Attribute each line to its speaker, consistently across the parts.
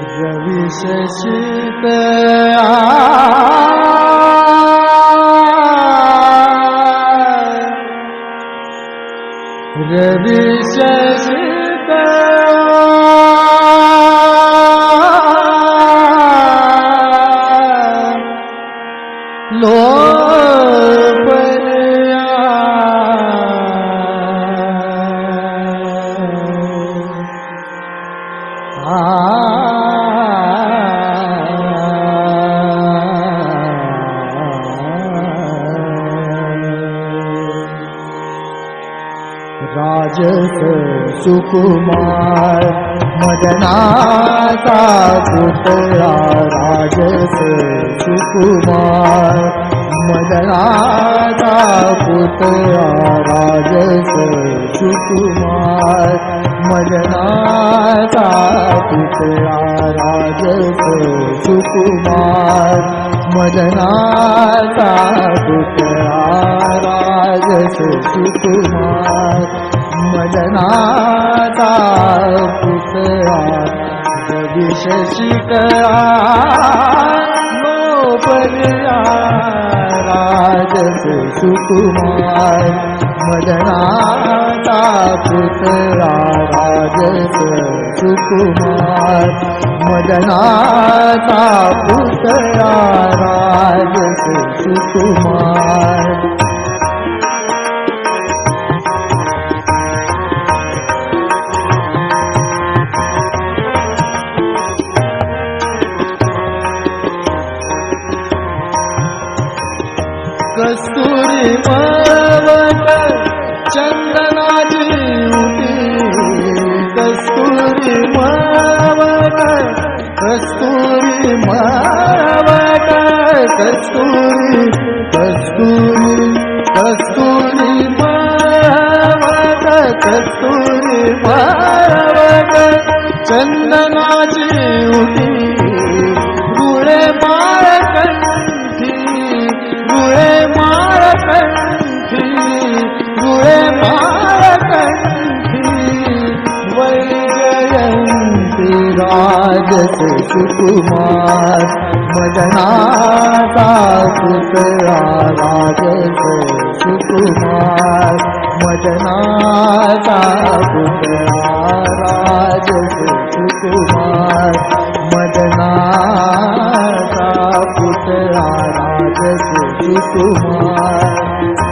Speaker 1: रवी शशित रवी शशित सुकुमार मदनाचा पुतळा राजस सुकुमार मदनाचा पुतळा राजस सुकुमार मदनाचा पुतळा राजस सुकुमार मदनाचा पुतळा राजस सुकुमार मदनाचा पुतळा रवी शिकळा मोपल्या राजस सुकुमार मदनाचा पुतळा राजस सुकुमार मदनाचा पुतळा राजस सुकुमार कस्तुरी कस्तुरी कस्तुरी मावत कस्तुरी मावत चंदनाची उटी राजस सुकुमार मदनाता पुतळा राजस सुकुमार मदनाता पुतळा राजस सुकुमार मदनाता पुतळा राजस सुकुमार.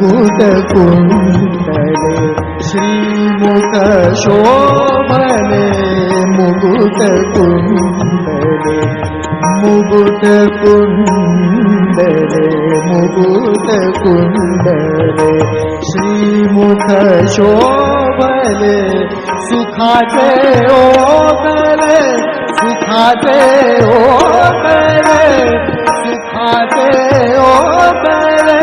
Speaker 1: ಮುಕುಟ ಕುಂಡಲೆ ಶ್ರೀ ಮುಖ ಶೋಭನೆ ಮುಗುಟ ಕುಂಡಲೆ ಮುಗುಟ ಕುಂಡಲೆ ಮುಗುಟ ಕುಂಡಲೆ ಶ್ರೀ ಮುಖ ಶೋಭನೆ ಸುಖಾತೆ ಓ ಕಲೆ ಸುಖಾತೆ ಓ ಕಲೆ ಸುಖಾತೆ ಓ ಕಲೆ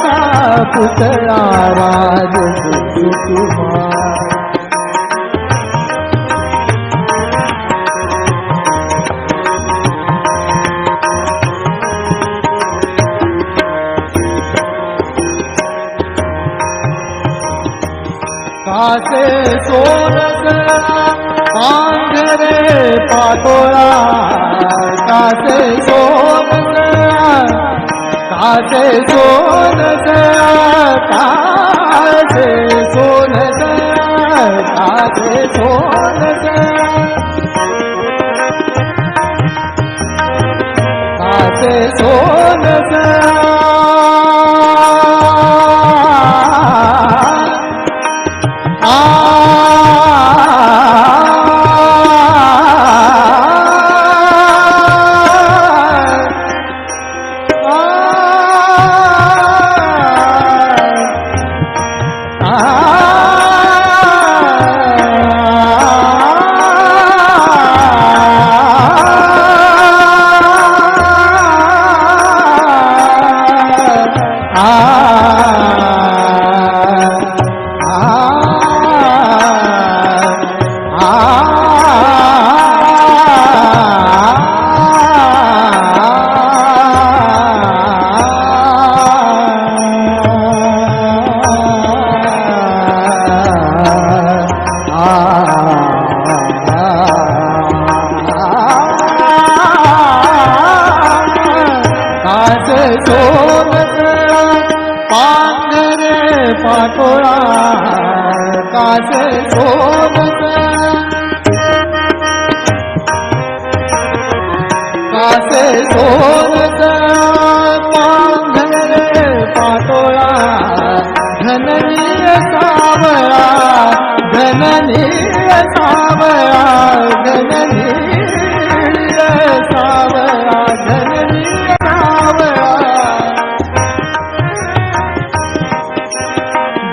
Speaker 1: पुतळा राज सुकुमार कासे सोनस पांढरे पाटोळा कासे सोनस कासे सोनस कासे सोनस कासे सोनस कासे सोनस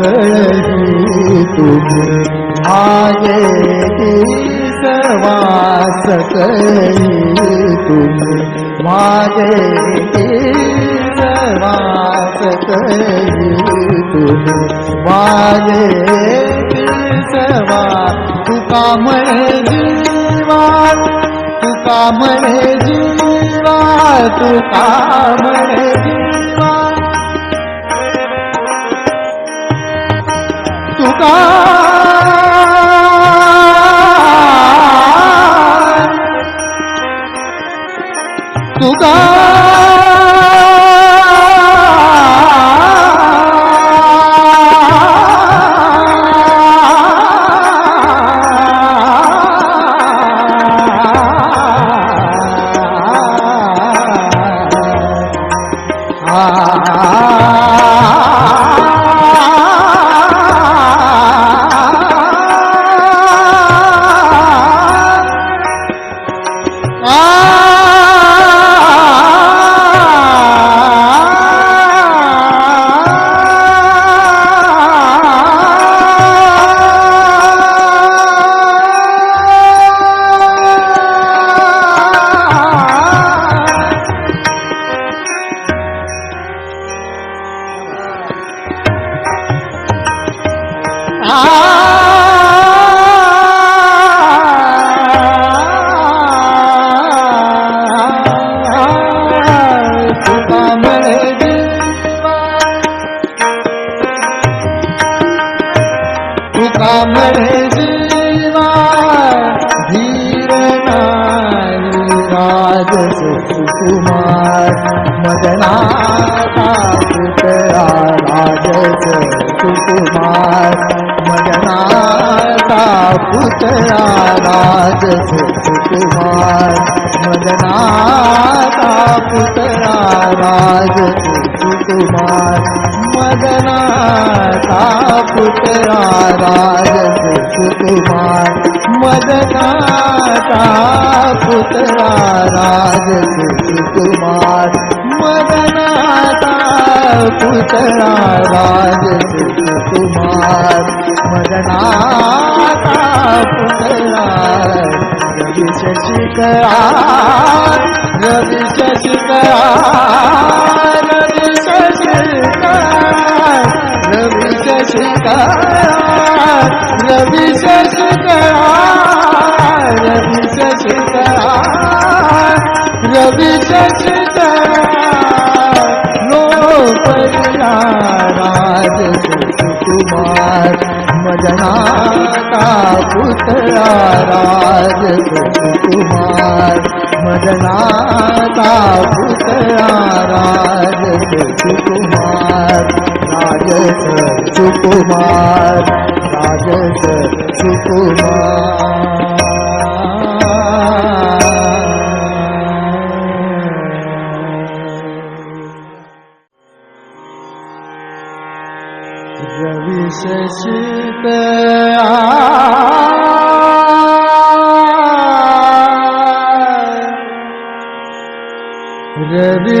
Speaker 1: सकळही तुम्ही मागे सर्वा कही तुझे. मागे सर्वा कही तुझे. मागे सर्वा तुका म्हणे जीवा तुका म्हणे जीवा तुका म्हणे जीवा तुका Ah! मदनाता पुतळा राज सुकुमार मदनाता पुतळा राज सुकुमार मदनाता पुतळा राज सुकुमार मदनाता पुतळा राज सुकुमार मदनाता पुतळा राज कुमार मदनाता पुतळा रवी शशिकरा रवी शशिकरा रवी शशिकरा रवी शशिकरा रवी शशिकरा रवी शशिकरा रवी शशिकरा राज मदनाता पुतळा राज कुमार मदनाता पुतळा राज कुमार राजस सुकुमार। राजस सुकुमार। रवि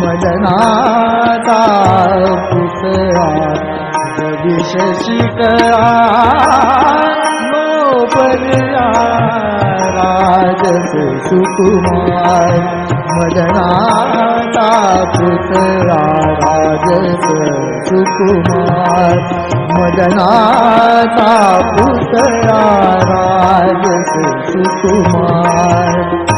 Speaker 1: मदनाचा पुतळा विष शिकळा मोबल्या राजस सुकुमार मदनाचा पुतळा राजस सुकुमार मदनाचा पुतळा राजस सुकुमार।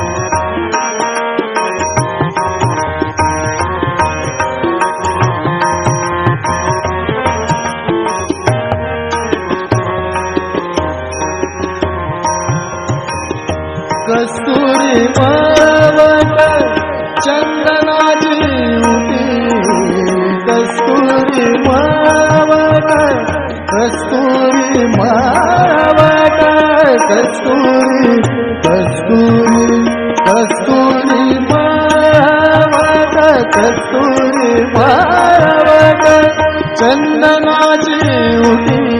Speaker 1: कस्तुरी मवत चंदनाची कस्तुरी मवत कस्तुरी मवत कस्तुरी कस्तुरी कस्तुरी मवत कस्तुरी मवत चंदनाची उठी.